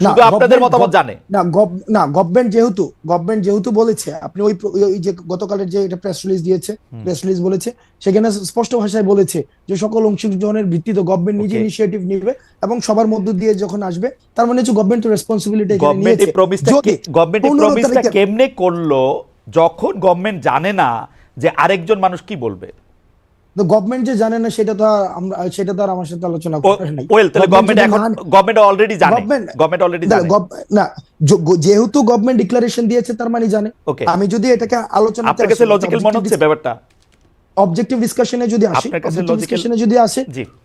না, শুধু আপনাদের মতামত জানে। না না গভর্নমেন্ট যেহেতু গভর্নমেন্ট যেহেতু বলেছে আপনি ওই ওই যে গতকালের যে এটা প্রেস রিলিজ দিয়েছে প্রেস রিলিজ বলেছে সেখানে স্পষ্ট ভাষায় বলেছে যে সকল অংশগ্রহণের ভিত্তিতে গভর্নমেন্ট নিজে ইনিশিয়েটিভ নিবে এবং সবার মধ্য দিয়ে যখন আসবে তার মানে হচ্ছে গভর্নমেন্ট রেসপন্সিবিলিটি গভর্নমেন্ট এই প্রমিসটা গভর্নমেন্ট এই প্রমিসটা কেমনে করল যখন গভর্নমেন্ট জানে না যে আরেকজন মানুষ কি বলবে? গভর্নমেন্ট যে জানে না সেটা তো আমরা সেটা তো আর আমার সাথে আলোচনা করে নাই। ওয়েল তাহলে গভর্নমেন্ট এখন গভর্নমেন্ট অলরেডি জানে। গভর্নমেন্ট অলরেডি জানে। না যেহেতু গভর্নমেন্ট ডিক্লারেশন দিয়েছে তার মানে জানে। আমি যদি এটাকে আলোচনা আপনার কাছে লজিক্যাল মনে হচ্ছে ব্যাপারটা? অবজেক্টিভ ডিসকাশনে যদি আসে ডিসকাশনে যদি আসে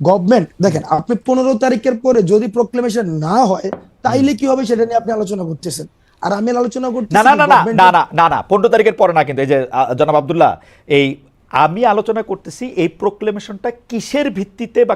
গভর্নমেন্ট দেখেন আপনি পনেরো তারিখের পরে যদি প্রোক্লেমেশন না হয় তাইলে কি হবে সেটা নিয়ে আপনি আলোচনা করতেছেন? আর আমি আলোচনা করতেছি না না না না না না না না পনেরো তারিখের পরে না কিন্তু এই যে জনাব আব্দুল্লাহ এই আমি আলোচনা করতেছি এই প্রোক্লেমেশনটা কিসের ভিত্তিতে বা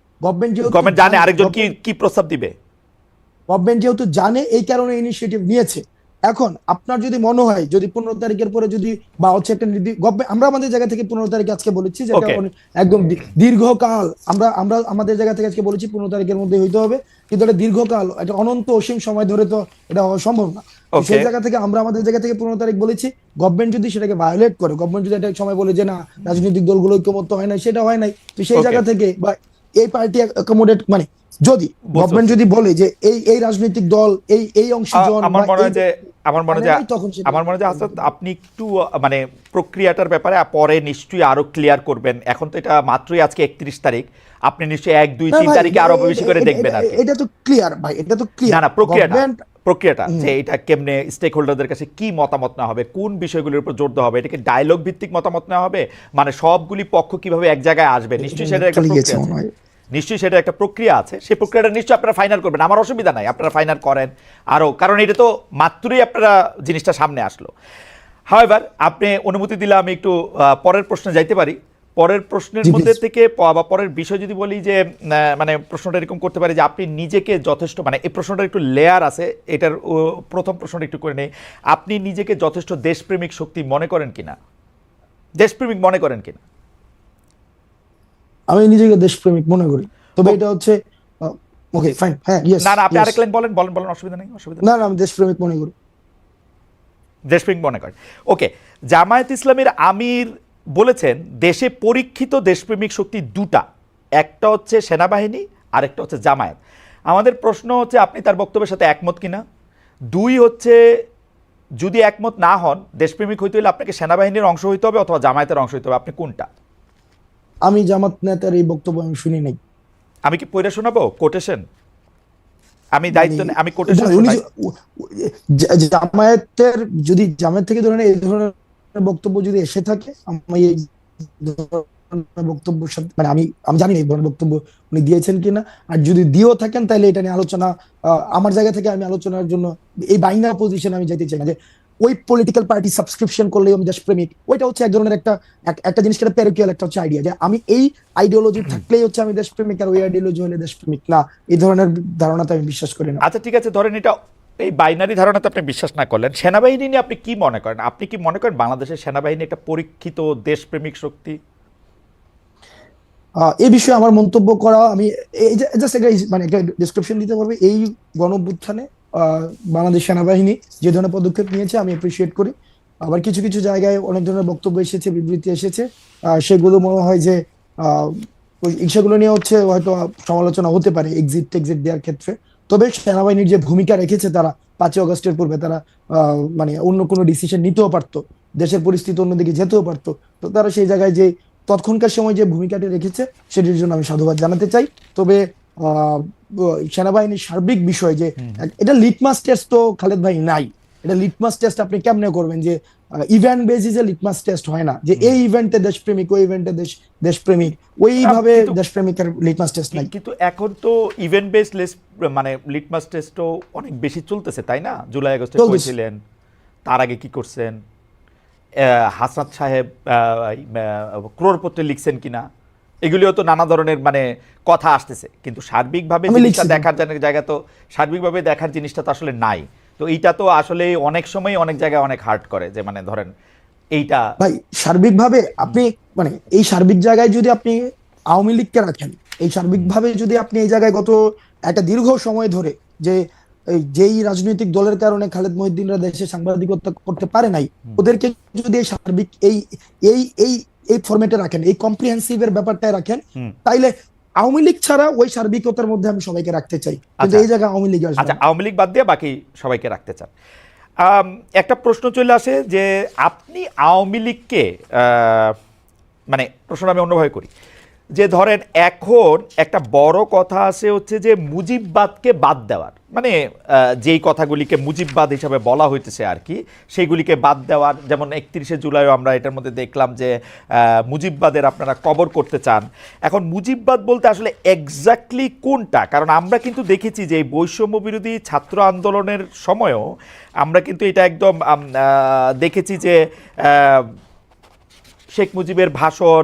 গভর্নমেন্ট যেহেতু গভর্নমেন্ট জানে আরেকজন কি কি প্রস্তাব দিবে। গভর্নমেন্ট যেহেতু জানে এই কারণে ইনিশিয়েটিভ নিয়েছে। এখন আপনার যদি মনে হয় যদি পনেরো তারিখের পরে যদি বা হচ্ছে একটা আমরা আমাদের জায়গা থেকে পনেরো তারিখে আজকে বলেছি একদম দীর্ঘকাল আমরা আমরা আমাদের জায়গা থেকে আজকে বলেছি পনেরো তারিখের মধ্যে হইতে হবে। কিন্তু এটা দীর্ঘকাল এটা অনন্ত অসীম সময় ধরে তো এটা হওয়া সম্ভব না। সেই জায়গা থেকে আমরা আমাদের জায়গা থেকে পনেরো তারিখ বলেছি গভর্নমেন্ট যদি সেটাকে ভায়োলেট করে গভর্নমেন্ট যদি একটা সময় বলে যে না রাজনৈতিক দলগুলো ঐক্যমত্য হয় না সেটা হয় নাই। তো সেই জায়গা থেকে বা এই পার্টি অ্যাকোমোডেট মানে যদি গভর্নমেন্ট যদি বলে যে এই এই রাজনৈতিক দল এই এই অংশ অংশীজন আমার মনে হয় যে আমার মনে হয় আমার মনে হয় আসাদ আপনি একটু মানে প্রক্রিয়াটার ব্যাপারে পরে নিশ্চয়ই আরও ক্লিয়ার করবেন। এখন তো এটা মাত্রই আজকে একত্রিশ তারিখ। আপনি নিশ্চয়ই এক দুই না তিন তারিখে আরও বেশি করে দেখবেন আর এটা তো ক্লিয়ার ভাই এটা তো না ক্লিয়ার না প্রক্রিয়াটা। প্রক্রিয়াটা যে এটা কেমনে স্টেক হোল্ডারদের কাছে কি মতামত না হবে কোন বিষয়গুলোর উপর জোর দেওয়া হবে এটাকে ডায়লগ ভিত্তিক মতামত নেওয়া হবে? মানে সবগুলি পক্ষ কীভাবে এক জায়গায় আসবে? নিশ্চয়ই সেটা একটা প্রক্রিয়া আছে। নিশ্চয়ই সেটা একটা প্রক্রিয়া আছে। সেই প্রক্রিয়াটা নিশ্চয়ই আপনারা ফাইনাল করবেন। আমার অসুবিধা নাই আপনারা ফাইনাল করেন। আরও কারণ এটা তো মাত্রই আপনারা জিনিসটা সামনে আসলো। হাওয়েভার আপনি অনুমতি দিলে আমি একটু পরের প্রশ্নে যাইতে পারি। পরের প্রশ্নের মধ্যে থেকে বা পরের বিষয় যদি বলি যে মানে প্রশ্নটা এরকম করতে পারি যে আপনি নিজেকে যথেষ্ট মানে এই প্রশ্নটার একটু লেয়ার আছে এটার প্রথম প্রশ্নটা একটু করে নেই। আপনি নিজেকে যথেষ্ট দেশপ্রেমিক শক্তি মনে করেন কিনা? দেশপ্রেমিক মনে করেন কিনা? আমি নিজেকে দেশপ্রেমিক মনে করি। তবে এটা হচ্ছে ওকে ফাইন হ্যাঁ ইয়েস না না আপনি আরেক লাইন বলেন বলেন বলেন অসুবিধা নেই অসুবিধা না না আমি দেশপ্রেমিক মনে করি। দেশপ্রেমিক মনে করেন। ওকে জামায়াত ইসলামের আমির বলেছেন দেশে পরীক্ষিত দেশপ্রেমিক শক্তি দুটা। একটা হচ্ছে সেনাবাহিনী আরেকটা হচ্ছে জামায়াত। আমাদের প্রশ্ন হচ্ছে আপনি তার বক্তব্যের সাথে একমত কিনা? দুই হচ্ছে যদি একমত না হন দেশপ্রেমিক হইতে হলে আপনাকে সেনাবাহিনীর অংশ হইতে হবে অথবা জামায়াতের অংশ হইতে হবে। আপনি কোনটা? আমি জামাত নেতার এই বক্তব্য আমি শুনি নাই। আমি কি পড়ে শোনাবো? কোটেশন? আমি দায়িত্ব আমি কোটেশন জামায়াতের যদি জামায়াত থেকে ধরেন এই ধরনের বক্তব্য যদি এসে থাকে, আমি এই ধরনের বক্তব্য সাথে- মানে আমি আমি জানি এই ধরনের বক্তব্য উনি দিয়েছেন কিনা। আর যদি দিয়েও থাকেন, তাহলে এটা নিয়ে আলোচনা আমার জায়গা থেকে আমি আলোচনার জন্য এই পজিশন আমি যেতে চাই না যে ওই পলিটিক্যাল পার্টি সাবস্ক্রিপশন করলে আমি দেশপ্রেমিক। ওইটা হচ্ছে এক ধরনের একটা একটা জিনিস একটা প্যারোকিয়াল একটা হচ্ছে আইডিয়া যে আমি এই আইডিওলজি থাকলেই হচ্ছে আমি দেশপ্রেমিক আর ওই আইডিওলজি হলে দেশপ্রেমিক। না, এই ধরনের ধারণাতে আমি বিশ্বাস করি না। আচ্ছা ঠিক আছে, ধরেন এটা এই বাইনারি ধারণাতে আপনি বিশ্বাস না করলেন। সেনাবাহিনী নিয়ে আপনি কি মনে করেন? আপনি কি মনে করেন বাংলাদেশের সেনাবাহিনী একটা পরীক্ষিত দেশপ্রেমিক শক্তি? এই বিষয়ে আমার মন্তব্য করা আমি জাস্ট মানে একটা ডিসক্রিপশন দিতে পারবে। এই গণঅভ্যুত্থানে আহ, বাংলাদেশ সেনাবাহিনী যে ধরনের পদক্ষেপ নিয়েছে আমি অ্যাপ্রিসিয়েট করি। আবার কিছু কিছু জায়গায় অনেক ধরনের বক্তব্য এসেছে বিবৃতি এসেছে। সেগুলো মনে হয় যে সেগুলো নিয়ে হচ্ছে হয়তো সমালোচনা হতে পারে এক্সিট টেক্সিট দেওয়ার ক্ষেত্রে। তবে সেনাবাহিনীর যে ভূমিকা রেখেছে তারা পাঁচই অগস্টের পূর্বে তারা আহ, মানে অন্য কোনো ডিসিশন নিতেও পারতো দেশের পরিস্থিতি অন্যদিকে যেতেও পারতো। তো তারা সেই জায়গায় যে তৎক্ষণকার সময় যে ভূমিকাটি রেখেছে সেটির জন্য আমি সাধুবাদ জানাতে চাই। তবে আহ, সেনাবাহিনীর সার্বিক বিষয় যে এটা লিটমাস টেস্ট তো খালেদ ভাই নাই। এটা লিটমাস টেস্ট আপনি কেমনে করবেন যে ইভেন্ট বেসিসে লিটমাস টেস্ট হয় না যে এই ইভেন্টে দেশপ্রেমিক ওই ইভেন্টে দেশ দেশপ্রেমিক ওইভাবে দেশপ্রেমিকের লিটমাস টেস্ট নাই। কিন্তু এখন তো ইভেন্ট বেসড লিস্ট মানে লিটমাস টেস্টও অনেক বেশি চলতেছে তাই না? জুলাই আগস্টে। করেছিলেন তার আগে কি করছেন? আহ, হাসনাত সাহেব ক্রোড়পত্রে লিখছেন কিনা? এগুলিও তো নানা ধরনের মানে কথা আসতেছে। কিন্তু সার্বিকভাবে জিনিসটা দেখার জায়গা তো সার্বিকভাবে দেখার জিনিসটা তো আসলে নাই। তো এইটা তো আসলে অনেক সময় অনেক জায়গায় অনেক হার্ট করে যে মানে ধরেন এইটা ভাই সার্বিকভাবে আপনি মানে এই সার্বিক জায়গায় যদি আপনি আওয়ামী লীগকে রাখেন এই সার্বিকভাবে যদি আপনি এই জায়গায় গত একটা দীর্ঘ সময় ধরে যে এই যেই রাজনৈতিক দলের কারণে খালেদ মহিদ্দিনরা দেশে সাংবাদিকতা করতে পারে নাই ওদেরকে যদি এই সার্বিক এই এই এই এই ফরম্যাটে রাখেন এই কম্প্রিহেন্সিভের ব্যাপারটায় রাখেন তাইলে আওয়ামী লীগ ছাড়া ওই সার্বিকতার মধ্যে আমি সবাইকে রাখতে চাই। কিন্তু আচ্ছা। এই জায়গায় আওয়ামী লীগ আচ্ছা আওয়ামী লীগ বাদ দিয়ে বাকি সবাইকে রাখতে চান। একটা প্রশ্ন চলে আসে যে আপনি আওয়ামী লীগকে মানে প্রশ্ন আমি অন্যভাবে করি। যে ধরেন এখন একটা বড় কথা আছে হচ্ছে যে মুজিববাদকে বাদ দেওয়ার। মানে যেই কথাগুলিকে মুজিববাদ হিসাবে বলা হইতেছে আর কি, সেইগুলিকে বাদ দেওয়ার, যেমন একত্রিশে জুলাইও আমরা এটার মধ্যে দেখলাম যে মুজিববাদের আপনারা কবর করতে চান। এখন মুজিববাদ বলতে আসলে এক্স্যাক্টলি কোনটা? কারণ আমরা কিন্তু দেখেছি যে এই বৈষম্য বিরোধী ছাত্র আন্দোলনের সময়ও আমরা কিন্তু এটা একদম দেখেছি যে শেখ মুজিবের ভাষণ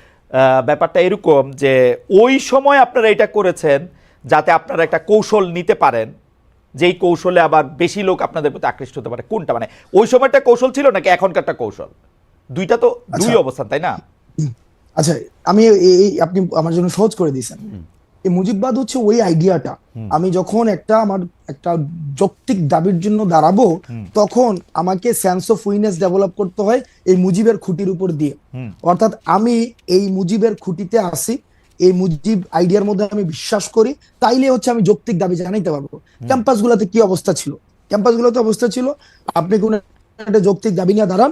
ব্যাপারটা এরকম যে ওই সময় আপনারা এটা করেছেন যাতে আপনারা একটা কৌশল নিতে পারেন। যেই কৌশলে আবার বেশি লোক আপনাদের প্রতি আকৃষ্ট হতে পারে। কোনটা? মানে ওই সময়টা কৌশল ছিল নাকি এখনকারটা কৌশল? দুইটা তো দুই আচ্ছা। অবস্থান তাই না? আচ্ছা আমি এই এই- আপনি আমার জন্য সহজ করে দিয়েছেন। এই মুজিববাদ হচ্ছে ওই আইডিয়াটা। আমি যখন একটা আমার একটা যৌক্তিক দাবির জন্য দাঁড়াবো তখন আমাকে সেন্স অফ উইনেস ডেভেলপ করতে হয় এই মুজিবের খুঁটির উপর দিয়ে। অর্থাৎ আমি এই মুজিবের খুঁটিতে আসি এই মুজিব আইডিয়ার মধ্যে আমি বিশ্বাস করি তাইলে হচ্ছে আমি যৌক্তিক দাবি জানাইতে পারব। ক্যাম্পাস ক্যাম্পাসগুলোতে কি অবস্থা ছিল? ক্যাম্পাস ক্যাম্পাসগুলোতে অবস্থা ছিল আপনি কোন একটা যৌক্তিক দাবি নিয়ে দাঁড়ান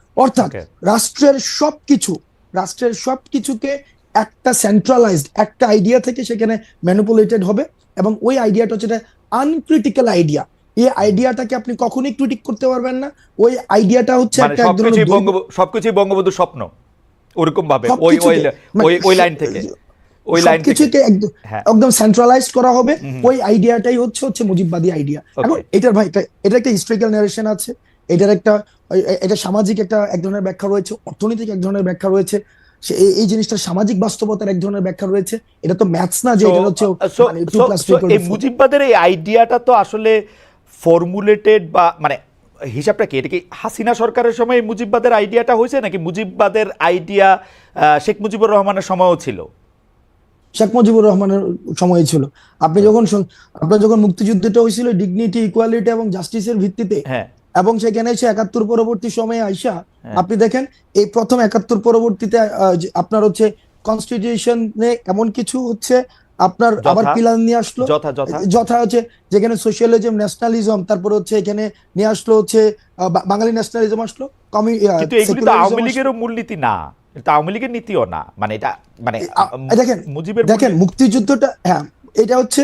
অর্থাৎ. রাষ্ট্রের সবকিছু রাষ্ট্রের সবকিছুকে একটা সেন্ট্রালাইজড একটা আইডিয়া থেকে সেখানে ম্যানুপুলেটেড হবে এবং ওই আইডিয়াটা হচ্ছে আনক্রিটিক্যাল আইডিয়া এই আইডিয়াটাকে আপনি কখনোই ক্রিটিক করতে পারবেন না। ওই আইডিয়াটা হচ্ছে মানে একটা সবকিছুই বঙ্গবন্ধু স্বপ্ন ওরকম ভাবে ওই ওই মানে ওই লাইন থেকে ওই লাইন থেকে। সবকিছুকে একদম হ্যাঁ। একদম সেন্ট্রালাইজ করা হবে। ওই আইডিয়াটাই হচ্ছে হচ্ছে মুজিববাদী আইডিয়া এখন এটার ভাই এটা- একটা হিস্ট্রিক্যাল নারেশন আছে। এটার একটা এটা সামাজিক একটা এক ধরনের ব্যাখ্যা রয়েছে অর্থনৈতিক এক ধরনের ব্যাখ্যা রয়েছে। এই- জিনিসটা সামাজিক বাস্তবতার এক ধরনের ব্যাখ্যা রয়েছে। এটা তো ম্যাথস না যে এটা হচ্ছে মানে এই মুজিববাদের এই আইডিয়াটা তো আসলে ফর্মুলেটেড বা মানে হিসাবটা কি? এটা কি হাসিনা সরকারের সময় এই মুজিববাদের আইডিয়াটা হয়েছে নাকি মুজিববাদের আইডিয়া শেখ মুজিবুর রহমানের সময়ও ছিল? শেখ মুজিবুর রহমানের সময় ছিল। আপনি যখন শুন- আপনার যখন মুক্তিযুদ্ধটা হয়েছিল ডিগনিটি ইকুয়ালিটি এবং জাস্টিসের ভিত্তিতে হ্যাঁ। এবং সেখানে এসে একাত্তর পরবর্তী সময়ে আইসা হ্যাঁ। আপনি দেখেন এই প্রথম একাত্তর পরবর্তীতে আপনার হচ্ছে কনস্টিটিউশনে এমন কিছু হচ্ছে আপনার আবার পিলার নিয়ে আসলো। যথা হচ্ছে যেখানে সোশ্যালিজম ন্যাশনালিজম তারপর হচ্ছে এখানে নিয়ে আসলো হচ্ছে বাঙালি ন্যাশনালিজম আসলো কমি আওয়ামী লীগেরও মূলনীতি না। এটা আওয়ামী লীগের নীতিও না। মানে এটা মানে দেখেন মুজিবের দেখেন মুক্তিযুদ্ধটা হ্যাঁ এটা হচ্ছে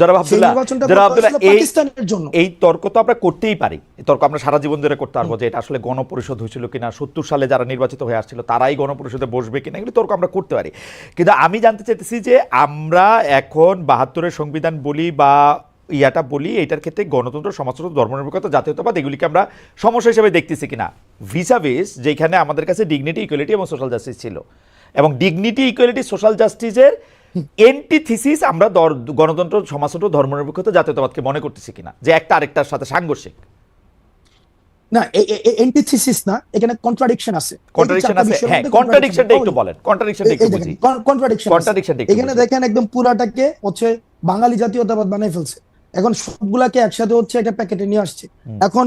জনাব আব্দুল্লাহ জনাব আব্দুল্লাহ এই পাকিস্তানের জন্য? এই তর্ক তো আমরা করতেই পারি। এই তর্ক আমরা সারা জীবন ধরে করতে পারব যে এটা আসলে গণপরিষদ হয়েছিল কিনা সত্তর সালে যারা নির্বাচিত হয়ে আসছিল তারাই গণপরিষদে বসবে কিনা এগুলো তর্ক আমরা করতে পারি। কিন্তু আমি জানতে চাইতেছি যে আমরা এখন বাহাত্তরের সংবিধান বলি বা ইয়াটা বলি এটার ক্ষেত্রে গণতন্ত্র সমাজতন্ত্র ধর্মনিরপেক্ষতা জাতীয়তাবাদ এগুলিকে আমরা সমস্যা হিসেবে দেখতেছি কিনা? ভিসাভিস যেখানে আমাদের কাছে ডিগনিটি ইকুয়ালিটি এবং সোশ্যাল জাস্টিস ছিল। এবং ডিগনিটি ইকুয়ালিটি সোশ্যাল জাস্টিসের এন্টিথিসিস আমরা গণতন্ত্র সমাজতন্ত্র ধর্মনিরপেক্ষতা জাতীয়তাবাদকে মনে করতেছি কিনা? যে একটা আরেকটার সাথে সাংঘর্ষিক। না এন্টিথিসিস না এখানে কন্ট্রাডিকশন আছে। কন্ট্রাডিকশন আছে হ্যাঁ কন্ট্রাডিকশনটা একটু বলেন কন্ট্রাডিকশনটা একটু বুঝি। কন্ট্রাডিকশন এখানে দেখেন একদম পুরাটাকে হচ্ছে বাঙালি জাতীয়তাবাদ বানাই ফেলছে। এখন সবগুলাকে একসাথে হচ্ছে একটা প্যাকেটে নিয়ে আসছে। এখন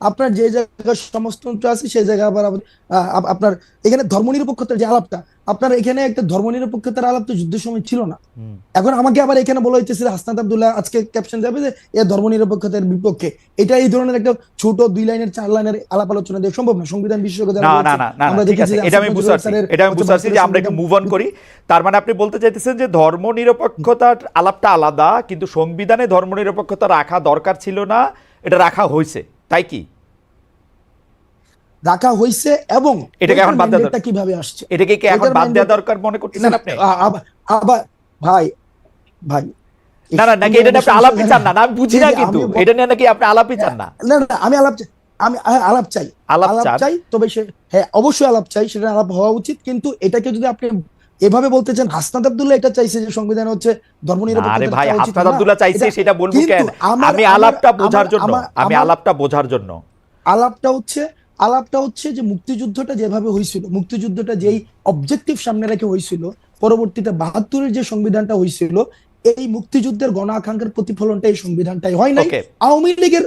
আপনার যে জায়গায় সমাজতন্ত্র আছে সেই জায়গায় আবার আপনার এখানে ধর্ম ধর্মনিরপেক্ষতার যে আলাপটা আপনার এখানে একটা ধর্মনিরপেক্ষতার আলাপ তো যুদ্ধের সময় ছিল না। এখন আমাকে আবার এখানে বলা হইতেছে হাসনাত আব্দুল্লাহ আজকে ক্যাপশন যাবে যে এ ধর্মনিরপেক্ষতার বিপক্ষে। এটা এই ধরনের একটা ছোট দুই লাইনের চার লাইনের আলাপ আলোচনা দিয়ে সম্ভব না। সংবিধান বিশেষজ্ঞ না না না আমরা দেখেছি এটা আমি বুঝতে পারছি এটা আমি বুঝতে পারছি যে আমরা একটু মুভ অন করি। তার মানে আপনি বলতে চাইতেছেন যে ধর্মনিরপেক্ষতার আলাপটা আলাদা কিন্তু সংবিধানে ধর্মনিরপেক্ষতা রাখা দরকার ছিল না এটা রাখা হয়েছে। তাই কি? রাখা হয়েছে এবং এটাকে এখন বাদ দেওয়া কীভাবে আসছে? এটাকে কি এখন বাদ দেওয়া দরকার মনে করতেছেন আপনি? আবার ভাই ভাই না না নাকি এটা আপনি আলাপই চান না? আমি বুঝি না কিন্তু। এটা নিয়ে নাকি আপনি আলাপই চান না? না না আমি আলাপ চাই আমি আলাপ চাই। আলাপ চাই তবে সে হ্যাঁ অবশ্যই আলাপ চাই সেটা আলাপ হওয়া উচিত কিন্তু এটাকে যদি আপনি এভাবে বলতে চান হাসনাত আব্দুল্লাহ এটা চাইছে যে সংবিধান হচ্ছে ধর্মনিরপেক্ষতা আরে ভাই হাসনাত আব্দুল্লাহ চাইছে সেটা বলব কেন? আমি আলাপটা বোঝার জন্য আমি আলাপটা বোঝার জন্য। আলাপটা হচ্ছে আলাপটা হচ্ছে যে মুক্তিযুদ্ধটা যেভাবে হয়েছিল মুক্তিযুদ্ধটা যেই অবজেক্টিভ সামনে রেখে হয়েছিল পরবর্তীতে বাহাত্তরের যে সংবিধানটা হয়েছিল এই মুক্তিযুদ্ধের গণ আকাঙ্ক্ষার প্রতিফলনটা এই সংবিধানটাই হয় নাই। আওয়ামী লীগের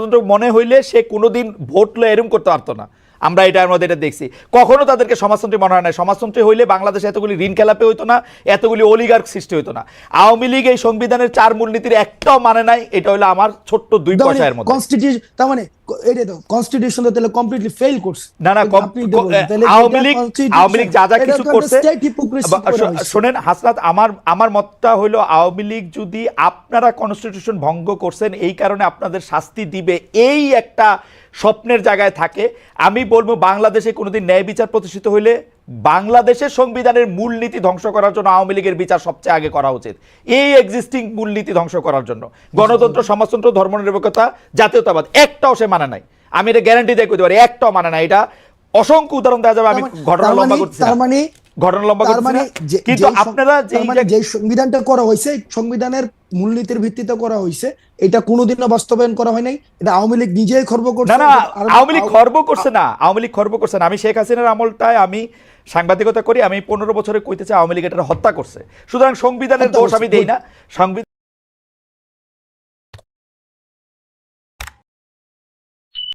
গণতন্ত্র মনে হইলে সে কোনোদিন ভোট লো এরম করতে পারতো না। আমরা এটার মধ্যে এটা দেখছি। কখনো তাদেরকে সমাজতন্ত্রী মনে হয় না। সমাজতন্ত্রী হইলে বাংলাদেশে এতগুলি ঋণ খেলাপে হইতো না এতগুলি অলিগার্ক সৃষ্টি হইতো না। আওয়ামী লীগ এই সংবিধানের চার মূলনীতির একটাও মানে নাই এটা হলো আমার ছোট্ট দুই পয়সার মধ্যে। কনস্টিটিউশন তার মানে এটা তো কনস্টিটিউশন তো তাহলে কমপ্লিটলি ফেল করছে না না আওয়ামী লীগ আওয়ামী লীগ যা যা কিছু করছে। শোনেন হাসনাত আমার আমার মতটা হলো আওয়ামী লীগ যদি আপনারা কনস্টিটিউশন ভঙ্গ করছেন এই কারণে আপনাদের শাস্তি দিবে এই একটা স্বপ্নের জায়গায় থাকে আমি বলব বাংলাদেশে কোনোদিন ন্যায় বিচার প্রতিষ্ঠিত হইলে বাংলাদেশের সংবিধানের মূলনীতি ধ্বংস করার জন্য আওয়ামী লীগের বিচার সবচেয়ে আগে করা উচিত। এই এক্সিস্টিং মূলনীতি ধ্বংস করার জন্য। গণতন্ত্র সমাজতন্ত্র ধর্মনিরপেক্ষতা জাতীয়তাবাদ একটাও সে মানে নাই। আমি এটা গ্যারান্টি দিয়ে কইতে পারি একটাও মানে নাই। এটা অসংখ্য উদাহরণ দেওয়া যাবে আমি ঘটনা লম্বা করছি তার মানে ঘটনা লম্বা মানে কিন্তু আপনারা যে তার মানে সংবিধানটা করা হয়েছে সংবিধানের মূলনীতির ভিত্তিতে করা হয়েছে এটা কোনোদিনও বাস্তবায়ন করা হয় নাই। এটা আওয়ামী লীগ নিজেই খর্ব করছে। না না আর- আওয়ামী লীগ খর্ব করছে না। আওয়ামী লীগ খর্ব করছে না। আমি শেখ হাসিনার আমলটায় আমি সাংবাদিকতা করি আমি পনেরো বছরে কইতেছি আওয়ামী লীগ এটা হত্যা করছে। সুতরাং সংবিধানের দোষ আমি দিই না। সংবিধান